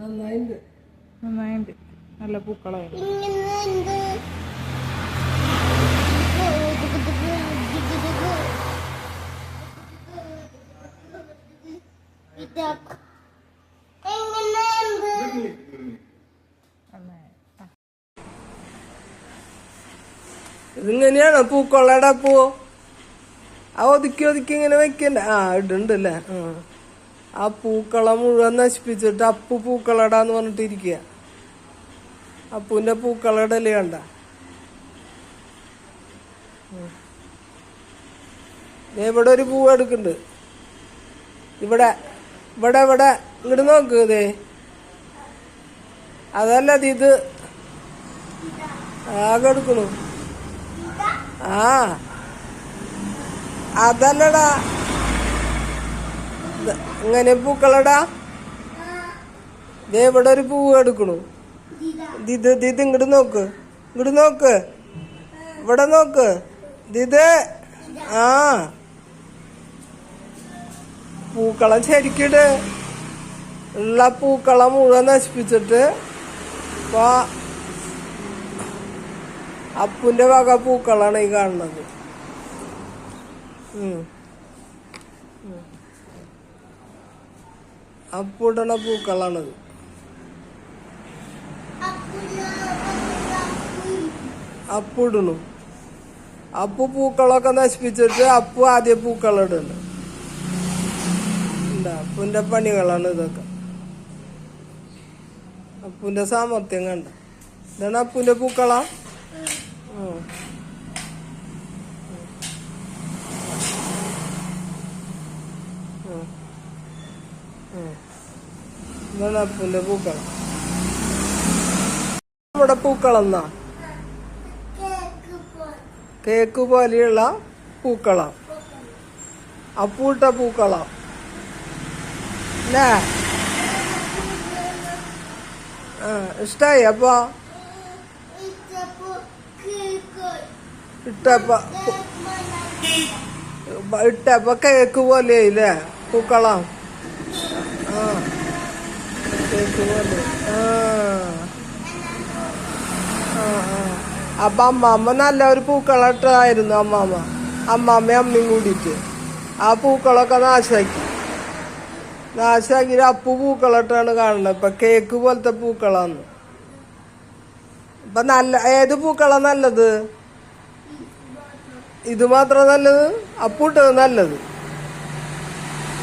നന്നായിണ്ട്. നന്നായിട്ടുണ്ട് നല്ല പൂക്കളായിരുന്നു. ഇതിങ്ങനെയാണോ പൂക്കൊള്ളയുടെ പൂ? ആ ഒതുക്കി ഒതുക്കി ഇങ്ങനെ വെക്കണ്ട. ആ ഇടുണ്ടല്ലേ ആ. ആ പൂക്കളം മുഴുവൻ നശിപ്പിച്ചിട്ട് അപ്പു പൂക്കളടാന്ന് പറഞ്ഞിട്ട് ഇരിക്കുക അപ്പുവിന്റെ പൂക്കളടല്ലേ കണ്ട. ഇവിടെ ഒരു പൂവ് എടുക്കുന്നുണ്ട്. ഇവിടെ ഇവിടെ ഇവിടെ. ഇങ്ങോട്ട് നോക്ക് ഇതേ അതല്ല ഇത്. ആകെ എടുക്കണു ആ. അതല്ലടാ. ഇങ്ങനെ പൂക്കളടാ? ദേ ഒരു പൂവ് എടുക്കണു. ദിത് ദിത് ഇങ്ങോട്ട് നോക്ക്. ഇങ്ങോട്ട് നോക്ക്. ഇവിടെ നോക്ക്. ദിത് ആ. പൂക്കളം ശരിക്കിട്. ഉള്ള പൂക്കളം മുഴുവൻ നശിപ്പിച്ചിട്ട് ഇപ്പൊ അപ്പുന്റെ വക പൂക്കളാണ് ഈ കാണുന്നത്. ഉം. അപ്പുടണ പൂക്കളാണത്. അപ്പിടണു അപ്പു പൂക്കളൊക്കെ നശിപ്പിച്ചിട്ട് അപ്പു ആദ്യം പൂക്കളിടുന്നു. എന്താ അപ്പുന്റെ പണികളാണ് ഇതൊക്കെ. അപ്പുന്റെ സാമർത്ഥ്യം കണ്ട? ഇതാണ് അപ്പുന്റെ പൂക്കളാ ഉം. ഉം. ഉം. ഇതാണ് അപ്പുന്റെ പൂക്കളം പൂക്കളെന്നാ? കേക്ക് പോലെ കേക്ക് പോലെയുള്ള പൂക്കളം. അപ്പൂട്ട പൂക്കളം. അല്ലേ ഇഷ്ടായി? അപ്പൊ? ഇട്ടപ്പ ഇട്ടപ്പ കേക്ക് പോലെ ഇല്ലേ പൂക്കളം. ആ. അപ്പൊ അമ്മാമ്മ നല്ല ഒരു പൂക്കളട്ടായിരുന്നു അമ്മാമ്മ. അമ്മാമ്മയും അമ്മയും കൂടിയിട്ട്. ആ പൂക്കളൊക്കെ നാശാക്കി. നാശാക്കി അപ്പു പൂക്കളട്ടാണ് കാണുന്നത്. ഇപ്പൊ കേക്ക് പോലത്തെ പൂക്കളാന്ന് ഇപ്പൊ നല്ല ഏത് പൂക്കളാ നല്ലത്? ഇത് മാത്രം നല്ലത്? അപ്പൂട്ടത് നല്ലത്?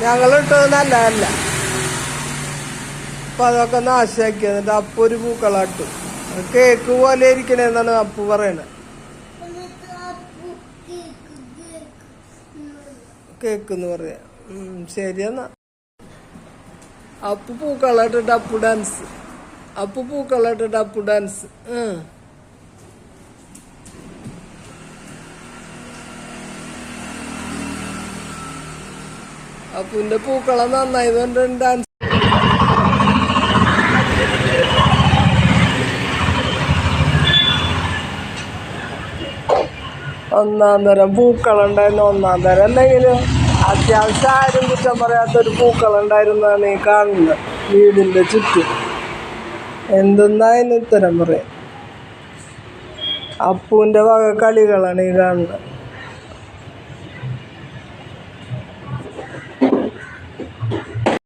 ഞങ്ങളിട്ടത് നല്ലതല്ല അപ്പൊ അതൊക്കെ നാശാക്കി എന്നിട്ട് അപ്പം ഒരു പൂക്കളാട്ടു കേക്ക് പോലെ ഇരിക്കണേന്നാണ് അപ്പു പറയണത് കേക്ക് എന്ന് പറയാ. ശരിയെന്നാ അപ്പു പൂക്കളാട്ടിട്ട് അപ്പു ഡാൻസ് അപ്പു പൂക്കളാട്ടിട്ട് അപ്പു ഡാൻസ് അപ്പുവിന്റെ അപ്പുന്റെ പൂക്കളം നന്നായി കൊണ്ട് ഡാൻസ് ഒന്നാം തരം പൂക്കളുണ്ടായിരുന്നു ഒന്നാം തരം അല്ലെങ്കിലും അത്യാവശ്യം ആരും കുറ്റം പറയാത്തൊരു പൂക്കളുണ്ടായിരുന്നാണ് ഈ കാണുന്നത് വീടിന്റെ ചുറ്റും. എന്തെന്നായിരുന്നു ഉത്തരം പറയാം. അപ്പൂന്റെ വക കളികളാണ് ഈ കാണുന്നത്.